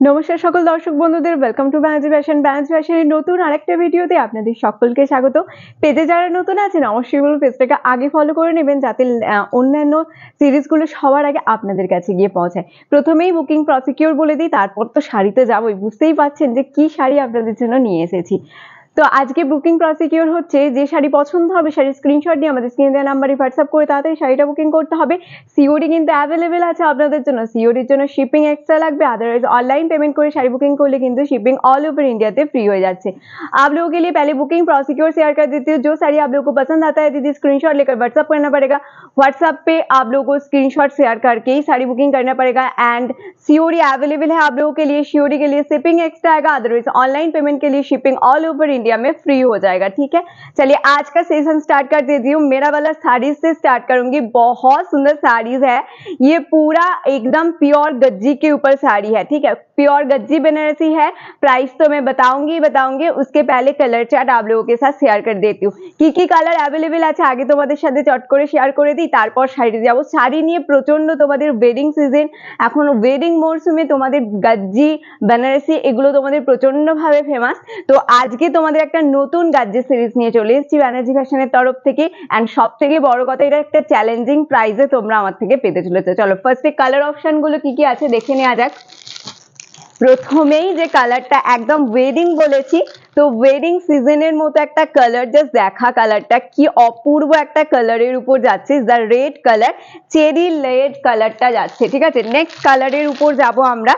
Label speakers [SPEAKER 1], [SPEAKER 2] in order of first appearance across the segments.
[SPEAKER 1] নমস্কার সকল দর্শক বন্ধুদের welcome to Banerjee fashion Banerjee ফ্যাশনের নতুন আরেকটা ভিডিওতে আপনাদের সকলকে স্বাগত। পেজে যারা নতুন আছেন, অবশ্যই বলুন পেজটাকে আগে ফলো করে নেবেন, যাতে অন্যান্য সিরিজগুলো সবার আগে আপনাদের কাছে গিয়ে পৌঁছায়। প্রথমেই বুকিং প্রসিকিউর বলে দিই, তারপর তো শাড়িতে যাবই। বুঝতেই পাচ্ছেন যে কি শাড়ি আপনাদের জন্য নিয়ে এসেছি। তো আজকে বুকিং প্রসিকিউর হচ্ছে যে শাড়ি পছন্দ হবে, শাড়ির স্ক্রিনশট নিয়ে আমাদের স্ক্রিনে দেওয়া নাম্বারে करते করে शाड़ी का बुकिंग करते हैं सीओडी क्योंकि अवेलेबल आज আপনাদের জন্য। সিওডির জন্য শিপিং এক্সট্রা লাগবে अदरवाइज़ ऑनलाइन पेमेंट कर शाड़ी बुकिंग कर ले शिपिंग অল ओवर इंडिया से फ्री हो जाए आप लोगों के लिए पहले बुकिंग प्रोसिक्योर शेयर कर देती हूँ। जो शाड़ी आप लोग को पसंद आता है, दीदी स्क्रीनशट लेकर व्हाट्सअप करना पड़ेगा। व्हाट्सअप पर आप लोगों को स्क्रीनशॉट शेयर करके ही साड़ी बुकिंग करना पड़ेगा। एंड सीओडी अवेलेबल है आप लोगों के लिए। सीओडी के लिए शिपिंग एक्स्ट्रा आएगा अदरवाइज़ ऑनलाइन पेमेंट के लिए शिपिंग ऑल ओवर इंडिया में फ्री हो जाएगा, ठीक है? चलिए, आज का सेशन स्टार्ट कर देती हूँ। मेरा वाला साड़ी से स्टार्ट करूँगी। बहुत सुंदर साड़ीज है। ये पूरा एकदम प्योर गज्जी के ऊपर साड़ी है, ठीक है? प्योर गज्जी बनारसी है प्राइस तो मैं बताऊंगी ही बताऊंगी उसके पहले कलर चार्ट आप लोगों के साथ शेयर कर देती हूँ কি কি কালার অ্যাভেলেবেল আছে আগে তোমাদের সাথে চট করে শেয়ার করে দিই তারপর শাড়ি যাবো শাড়ি নিয়ে প্রচন্ড তোমাদের ওয়েডিং সিজন এখন ওয়েডিং মরশুমে তোমাদের গাজ্জি বেনারসি এগুলো তোমাদের প্রচন্ড ভাবে ফেমাস তো আজকে তোমাদের একটা নতুন গাজ্জি সিরিজ নিয়ে চলে এসেছি ব্যানার্জি ফ্যাশনের তরফ থেকে অ্যান্ড সব থেকে বড় কথা এটা একটা চ্যালেঞ্জিং প্রাইজে তোমরা আমার থেকে পেতে চলেছো চলো ফার্স্টে কালার অপশন গুলো কি কি আছে দেখে নেওয়া যাক প্রথমেই যে কালারটা একদম ওয়েডিং বলেছি, তো ওয়েডিং সিজনের মতো একটা কালার জাস্ট দেখা কালারটা কি অপূর্ব একটা কালারের উপর যাচ্ছে the red colour cherry red কালারটা যাচ্ছে, ঠিক আছে? নেক্সট কালারের উপর যাব আমরা।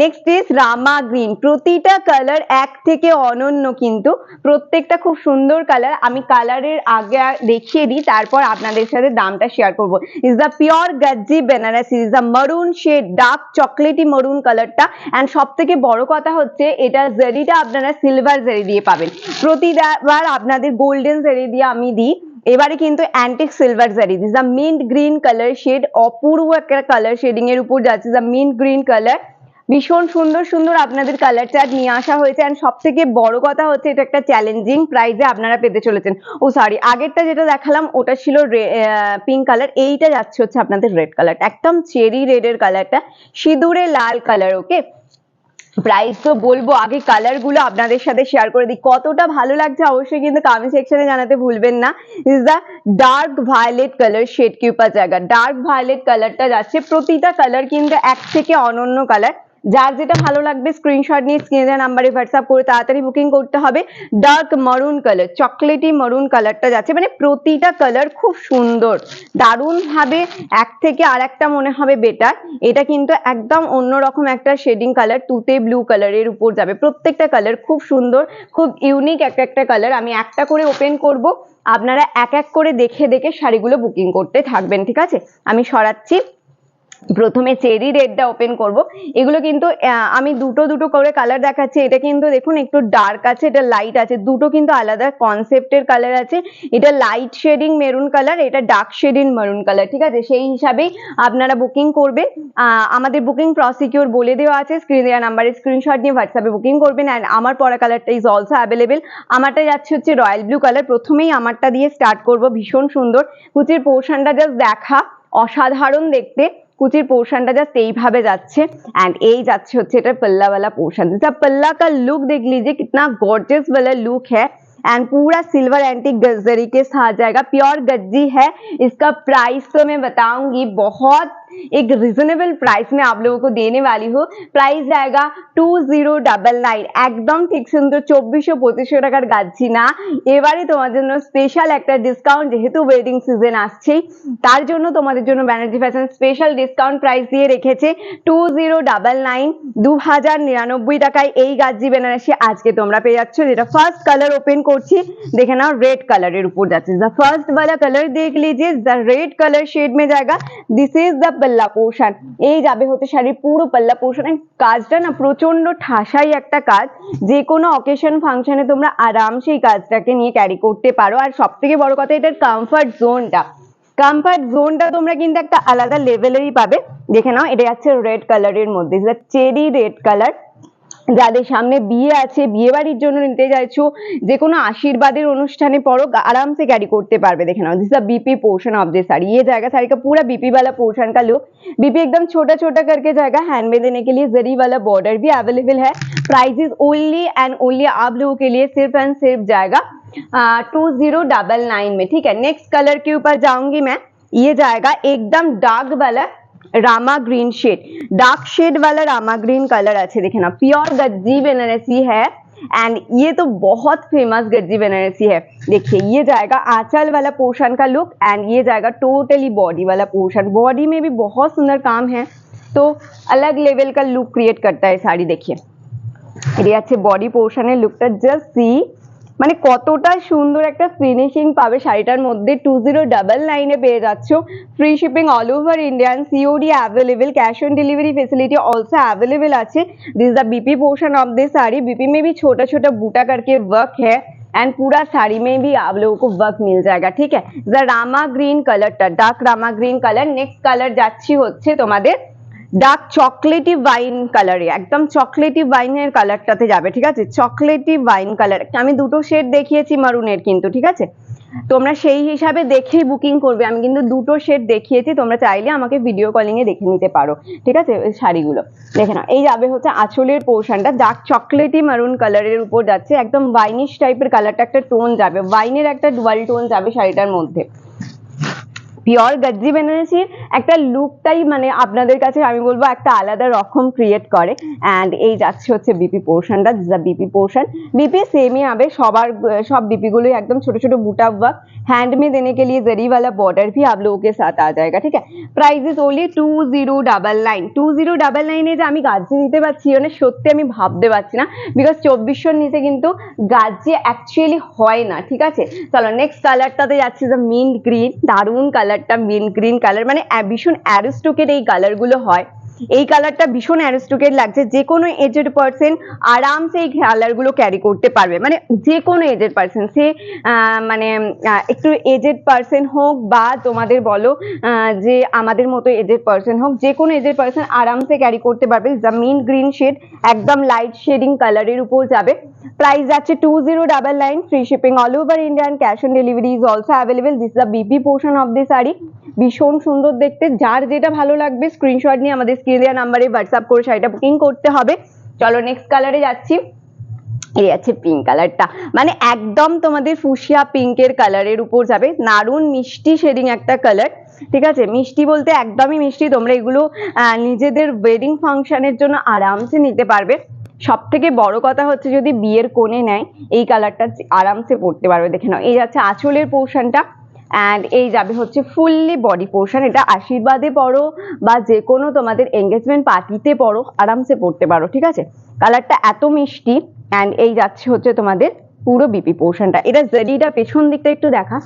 [SPEAKER 1] নেক্সট ইজ রামা গ্রিন প্রতিটা কালার এক থেকে অনন্য কিন্তু প্রত্যেকটা খুব সুন্দর কালার আমি কালারের আগে দেখিয়ে দিই, তারপর আপনাদের সাথে দামটা শেয়ার করব। Is the pure gajji Banarasi is the maroon shade dark chocolatey maroon কালারটা অ্যান্ড সব থেকে বড় কথা হচ্ছে, এটা জেরিটা আপনারা সিলভার জেরি দিয়ে পাবেন। প্রতিবার আপনাদের গোল্ডেন জেরি দিয়ে আমি দিই। এবারে কিন্তু antique silver zari this the mint green colour shade অপূর্ব একটা কালার শেডিং এর উপর যাচ্ছে। দ্য মিন্ট গ্রিন কালার ভীষণ সুন্দর সুন্দর আপনাদের কালার চার্ট নিয়ে আসা হয়েছে। অ্যান্ড সব থেকে বড় কথা হচ্ছে, এটা একটা চ্যালেঞ্জিং প্রাইজে আপনারা পেতে চলেছেন। ও সরি আগেরটা যেটা দেখালাম, ওটা ছিল পিঙ্ক কালার এইটা যাচ্ছে হচ্ছে আপনাদের রেড কালার একদম চেরি রেডের কালারটা সিঁদুরে লাল কালার ওকে প্রাইস তো বলব, আগে কালারগুলো আপনাদের সাথে শেয়ার করে দিই। কতটা ভালো লাগছে অবশ্যই কিন্তু কমেন্ট সেকশনে জানাতে ভুলবেন না। Is the dark violet colour shade কি উপর জায়গা। ডার্ক ভায়োলেট কালারটা যাচ্ছে, প্রতিটা কালার কিন্তু এক থেকে অনন্য কালার যার যেটা ভালো লাগবে স্ক্রিনশট নিয়ে স্ক্রিনে নাম্বারে হোয়াটসঅ্যাপ করে তাড়াতাড়ি বুকিং করতে হবে। ডার্ক মারুন কালার চকলেটি মারুন কালারটা যাচ্ছে। মানে প্রতিটা কালার খুব সুন্দর দারুণ ভাবে এক থেকে আর একটা মনে হবে বেটার এটা কিন্তু একদম অন্যরকম একটা শেডিং কালার তুতে ব্লু কালারের উপর যাবে। প্রত্যেকটা কালার খুব সুন্দর, খুব ইউনিক এক একটা কালার আমি একটা করে ওপেন করব, আপনারা এক এক করে দেখে দেখে শাড়িগুলো বুকিং করতে থাকবেন, ঠিক আছে? আমি সরাচ্ছি। প্রথমে চেরি রেডটা ওপেন করব। এগুলো কিন্তু আমি দুটো দুটো করে কালার দেখাচ্ছি। এটা কিন্তু দেখুন, একটু ডার্ক আছে, এটা লাইট আছে। দুটো কিন্তু আলাদা কনসেপ্টের কালার আছে। এটা লাইট শেডিং মেরুন কালার এটা ডার্ক শেডিং মেরুন কালার ঠিক আছে? সেই হিসাবেই আপনারা বুকিং করবেন। আমাদের বুকিং প্রসিকিউর বলে দেওয়া আছে স্ক্রিন দেওয়া নাম্বারে স্ক্রিনশট নিয়ে হোয়াটসঅ্যাপে বুকিং করবেন। অ্যান্ড আমার পরা কালারটা ইজ অলসো অ্যাভেলেবেল আমারটা যাচ্ছে হচ্ছে রয়্যাল ব্লু কালার প্রথমেই আমারটা দিয়ে স্টার্ট করব, ভীষণ সুন্দর। কুচির পোর্শনটা জাস্ট দেখা। অসাধারণ দেখতে। कूचर पोर्सन जस्ट ये जाड ये এই पल्ला वाला पोर्सन जैसा पल्ला का लुक देख लीजिए कितना गॉर्जियस वाला लुक है एंड पूरा सिल्वर एंटी गजरी के साथ जाएगा प्योर गज्जी है इसका प्राइस तो मैं बताऊँगी, बहुत एक रिजनेबल प्राइस में आप लोगों को देने वाली हूँ प्राइस जाएगा টু জিরো ডাবল নাইন একদম ঠিক সুন্দর চব্বিশশো পঁচিশশো টাকার গাচ্ছি না এবারে তোমার জন্য স্পেশাল একটা ডিসকাউন্ট যেহেতু ওয়েডিং সিজন আসছেই তার জন্য তোমাদের জন্য Banerjee fashion special discount price দিয়ে রেখেছে টু জিরো ডাবল নাইন দু হাজার নিরানব্বই টাকায় এই গাজ্জি বেনারসি আজকে তোমরা পেয়ে যাচ্ছ যেটা ফার্স্ট কালার ওপেন করছি দেখে নাও রেড কালারের উপর যাচ্ছে দ্য ফার্স্ট वाला कलर देख लीजिए द रेड कलर शेड में जाएगा this is the pallu portion এই যাবে হতে শাড়ির পুরো পাল্লা পোর্শন কাজটা না প্রচণ্ড ঠাসাই একটা কাজ। যে কোনো অকেশন ফাংশনে তোমরা আরামসে এই কাজটাকে নিয়ে ক্যারি করতে পারো। আর সব থেকে বড় কথা এটার কমফর্ট জোনটা কমফর্ট জোনটা তোমরা কিন্তু একটা আলাদা লেভেলেরই পাবে। দেখে নাও, এটা যাচ্ছে রেড কালারের মধ্যে। চেরি রেড কালার যাদের सामने বিয়ে আছে, বিয়ে বাড়ির जो आशीर्वाद अनुष्ठने যে आराम আশীর্বাদের অনুষ্ঠানে পরো আরাম से कैरी করতে পারবে, দেখে নাও। BP portion of this sari ये जाएगा साड़ी का पूरा बीपी वाला पोर्शन का लुक बीपी एकदम छोटा छोटा करके जाएगा हैंड में देने के लिए जरी वाला बॉर्डर भी अवेलेबल है। Price is only and only आप लोगों के लिए सिर्फ़ एंड सिर्फ़ जाएगा टू ज़ीरो डबल नाइन में, ठीक है? नेक्स्ट कलर के ऊपर जाऊँगी मैं। ये जाएगा एकदम डार्क वाला Rama green shade. Dark shade वाला रामा ग्रीन कलर अच्छे देखे ना। प्योर गज्जी बनारसी है। एंड ये तो बहुत फ़ेमस गज्जी बनारसी है। देखिए, ये जाएगा आंचल वाला पोर्शन का लुक एंड ये जाएगा टोटली बॉडी वाला पोर्शन बॉडी में भी बहुत सुंदर काम है। तो अलग लेवल का लुक क्रिएट करता है साड़ी, देखिए। ये अच्छे बॉडी पोर्शन है। लुक तो जस्ट सी মানে কতটা সুন্দর একটা ফিনিশিং পাবে শাড়িটার মধ্যে টু জিরো ডাবল নাইনে পেয়ে যাচ্ছ। Free shipping all over India COD available cash on delivery facility also available আছে। This the BP portion of this sari BP maybe ছোট ছোট বুটা করকে वर्क है एंड पूरा साड़ी में भी आप लोगों को वर्क मिल जाएगा ठीक है Rama green कलरটা dark Rama green colour next যাচ্ছি হচ্ছে তোমাদের ডার্ক চকলেটি ওয়াইন কালারে একদম চকলেটি ওয়াইনের কালারটাতে যাবে, ঠিক আছে? চকলেটি ওয়াইন কালার আমি দুটো শেড দেখিয়েছি মারুনের কিন্তু, ঠিক আছে? তোমরা সেই হিসাবে দেখেই বুকিং করবে। আমি কিন্তু দুটো শেড দেখিয়েছি, তোমরা চাইলে আমাকে ভিডিও কলিং এ দেখে নিতে পারো, ঠিক আছে? শাড়িগুলো। দেখে নাও, এই যাবে হচ্ছে আঁচলের পোর্শনটা ডার্ক চকলেটি মারুন কালারের উপর যাচ্ছে, একদম ওয়াইনিশ টাইপের কালারটা একটা টোন যাবে ওয়াইনের একটা ডুয়াল টোন যাবে শাড়িটার মধ্যে। পিওর গজ্জি বেনারসির একটা লুকটাই মানে আপনাদের কাছে আমি বলবো একটা আলাদা রকম ক্রিয়েট করে অ্যান্ড এই যাচ্ছে হচ্ছে বিপি পোর্শনটা the BP portion BP same ही आवे সবার সব बीपी গুলো একদম ছোট ছোট বুটা वर्क हैंड में देने के लिए जरी वाला बॉर्डर भी आप लोगों के साथ आ जाएगा ठीक है price is only two zero double nine two zero double নাইনে যে আমি গাজ্জি দিতে পারছি মানে সত্যি আমি ভাবতে পারছি না বিকজ চব্বিশশোর নিচে কিন্তু গাজ্জি অ্যাকচুয়ালি হয় না ঠিক আছে চলো নেক্সট কালারটাতে যাচ্ছে যে মিন্ট গ্রিন দারুণ কালারটা মিন্ট গ্রিন কালার মানে ভীষণ অ্যারিস্টোকের এই কালারগুলো হয়। এই কালারটা ভীষণ অ্যারিস্টোকেট লাগছে, যে কোনো এজেড পার্সন আরামসে এই কালারগুলো ক্যারি করতে পারবে। মানে যে কোনো এজেড পার্সন সে মানে একটু এজেড পার্সন হোক বা তোমাদের বলো যে আমাদের মতো এজেড পার্সন হোক, যে কোনো এজেড পার্সন আরামসে ক্যারি করতে পারবে। জামিন গ্রিন শেড একদম লাইট শেডিং কালারের উপর যাবে। প্রাইস যাচ্ছে two zero double nine free shipping all over Indian cash on delivery is also available this the BP portion of the sari ভীষণ সুন্দর দেখতে। যার যেটা ভালো লাগবে স্ক্রিনশট নিয়ে আমাদের স্ক্রিন দেওয়া নাম্বারে হোয়াটসঅ্যাপ করে শাড়িটা বুকিং করতে হবে। চলো নেক্সট কালারে যাচ্ছি। এই আছে পিঙ্ক কালারটা মানে একদম তোমাদের ফুসিয়া পিঙ্কের কালারের উপর যাবে। দারুণ মিষ্টি শেডিং একটা কালার ঠিক আছে? মিষ্টি বলতে একদমই মিষ্টি। তোমরা এগুলো নিজেদের ওয়েডিং ফাংশনের জন্য আরামসে নিতে পারবে। সব থেকে বড় কথা হচ্ছে যদি বিয়ের কোণে নেয়, এই কালারটা আরামসে পরতে পারবে। দেখে নাও। এই যাচ্ছে আঁচলের পোর্শনটা অ্যান্ড এই যাবে হচ্ছে ফুললি বডি পোর্শন এটা আশীর্বাদে পড়ো বা যে কোনো তোমাদের এঙ্গেজমেন্ট পার্টিতে পড়ো, আরামসে পড়তে পারো, ঠিক আছে? কালারটা এত মিষ্টি অ্যান্ড এই যাচ্ছে হচ্ছে তোমাদের পুরো বিপি পোর্শনটা এটা জেডিটা পেছন দিকটা একটু দেখা।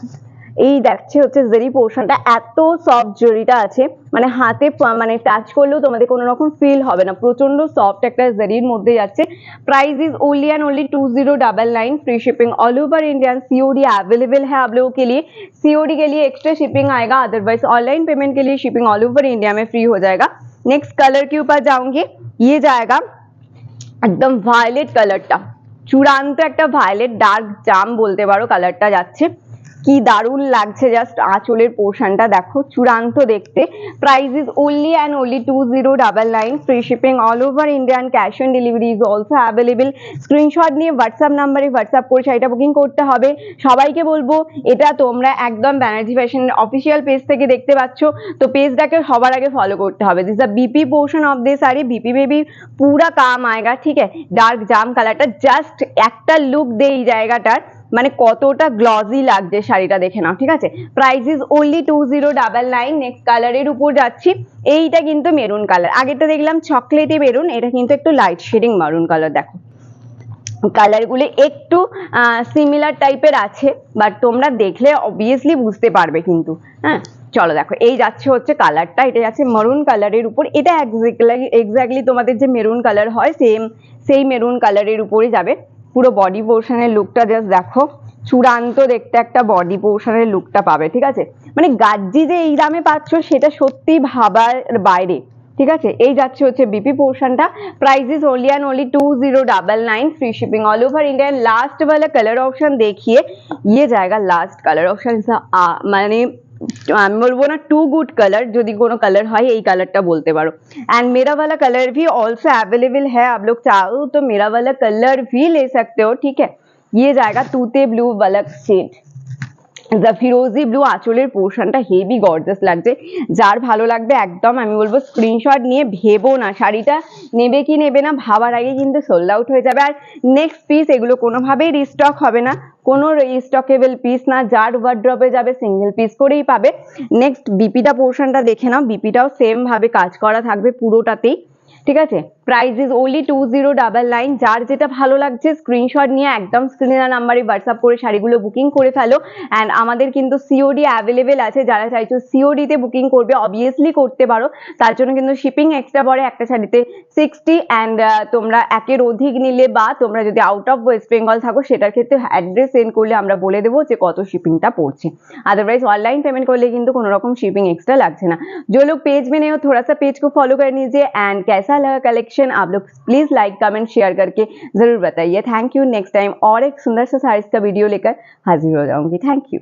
[SPEAKER 1] এই দেখছে হচ্ছে জেরি পোর্শনটা এত সফট জেরিটা আছে মানে হাতে পা- মানে টাচ করলেও তোমাদের কোনো রকম ফিল হবে না প্রচন্ড সফট একটা জেরির মধ্যে যাচ্ছে price is only and only two zero double nine free shipping all over India COD available है आप लोगों के लिए सीओडी के लिए एक्स्ट्रा शिपिंग आएगा अदरवाइज ऑनलाइन पेमेंट के लिए शिपिंग ऑल ओवर इंडिया में फ्री हो जाएगा नेक्स्ट कलर के ऊपर जाऊंगी ये जाएगा একদম ভায়োলেট কালারটা চূড়ান্ত একটা ভায়োলেট ডার্ক জাম বলতে পারো কালারটা যাচ্ছে কি দারুণ লাগছে জাস্ট আঁচলের পোর্শনটা দেখো চূড়ান্ত দেখতে price is only and only two zero double nine free shipping all over Indian cash on delivery is also available screenshot নিয়ে হোয়াটসঅ্যাপ নাম্বারে হোয়াটসঅ্যাপ করে শাড়িটা বুকিং করতে হবে সবাইকে বলবো এটা তোমরা একদম ব্যানার্জি ফ্যাশন অফিসিয়াল পেজ থেকে দেখতে পাচ্ছ তো পেজটাকে সবার আগে ফলো করতে হবে this the BP portion of this sari BP में भी पूरा काम आएगा ठीक है ডার্ক জাম কালারটা জাস্ট একটা লুক দে এই জায়গাটার মানে কতটা গ্লজি লাগছে শাড়িটা দেখে নাও, ঠিক আছে? Price is only two zero double nine next কালারের উপর যাচ্ছি। এইটা কিন্তু মেরুন কালার আগেরটা দেখলাম চকলেটি মেরুন এটা কিন্তু একটু লাইট শেডিং মারুন কালার দেখো। কালারগুলো একটু সিমিলার টাইপের আছে বাট তোমরা দেখলে অবভিয়াসলি বুঝতে পারবে কিন্তু। হ্যাঁ? চলো দেখো, এই যাচ্ছে হচ্ছে কালারটা এটা যাচ্ছে মেরুন কালারের উপর। এটা এক্স্যাক্টলি এক্স্যাক্টলি তোমাদের যে মেরুন কালার হয় সেম সেই মেরুন কালারের উপরে যাবে। পুরো বডি পোর্শনের লুকটা জাস্ট দেখো চূড়ান্ত দেখতে একটা বডি পোর্শনের লুকটা পাবে ঠিক আছে মানে গাজ্জি যে এই দামে পাচ্ছ সেটা সত্যি ভাবার বাইরে ঠিক আছে এই যাচ্ছে হচ্ছে বিপি পোর্শনটা price is only and only two zero double nine free shipping all over India last वाला कलर ऑप्शन देखिए ये जाएगा लास्ट कलर ऑप्शन মানে আমি বলবো না টু গুড কালার যদি কোনো কালার হয় এই কালারটা বলতে পারো एंड मेरा वाला कलर भी ऑल्सो अवेलेबल है आप लोग चाहो तो मेरा वाला कलर भी ले सकते हो ठीक है ये जाएगा तूते ब्लू वाला शेड দ্য ফিরোজি ব্লু আঁচলের পোর্শনটা হেভি গর্জাস লাগছে। যার ভালো লাগবে একদম, আমি বলব স্ক্রিনশট নিয়ে ভেবো না। শাড়িটা নেবে কি নেবে না, ভাবার আগে কিন্তু সোল্ড আউট হয়ে যাবে। আর নেক্সট পিস এগুলো কোনোভাবেই রিস্টক হবে না। কোনো রিস্টকেবল পিস না, যার ওয়ার্ড্রপে যাবে সিঙ্গেল পিস করেই পাবে। নেক্সট বিপিটা পোর্শনটা দেখে নাও। বিপিটাও সেম ভাবে কাজ করা থাকবে পুরোটাতেই। ঠিক আছে? Price is only two zero double nine যার যেটা ভালো লাগছে স্ক্রিনশট নিয়ে একদম স্ক্রিনের নাম্বারে হোয়াটসঅ্যাপ করে শাড়িগুলো বুকিং করে ফেলো। অ্যান্ড আমাদের কিন্তু সিওডি অ্যাভেলেবেল আছে, যারা চাইছো সিওডিতে বুকিং করবে অবভিয়াসলি করতে পারো। তার জন্য কিন্তু শিপিং এক্সট্রা পরে একটা শাড়িতে সিক্সটি অ্যান্ড তোমরা একের অধিক নিলে বা তোমরা যদি আউট অফ ওয়েস্ট বেঙ্গল থাকো, সেটার ক্ষেত্রে অ্যাড্রেস সেন্ড করলে আমরা বলে দেবো যে কত শিপিংটা পড়ছে। আদারওয়াইজ অনলাইন পেমেন্ট করলে কিন্তু কোনোরকম শিপিং এক্সট্রা লাগছে না। যে লোক পেজ মেনেও থোড়া সা পেজ ফলো করে নিজে অ্যান্ড ক্যাসা कैसा लगा कलेक्शन आप लोग प्लीज़ लाइक कमेंट शेयर करके ज़रूर बताइए। थैंक यू नेक्स्ट टाइम और एक सुंदर सा साइज़ का वीडियो लेकर हाजिर हो जाऊँगी। Thank you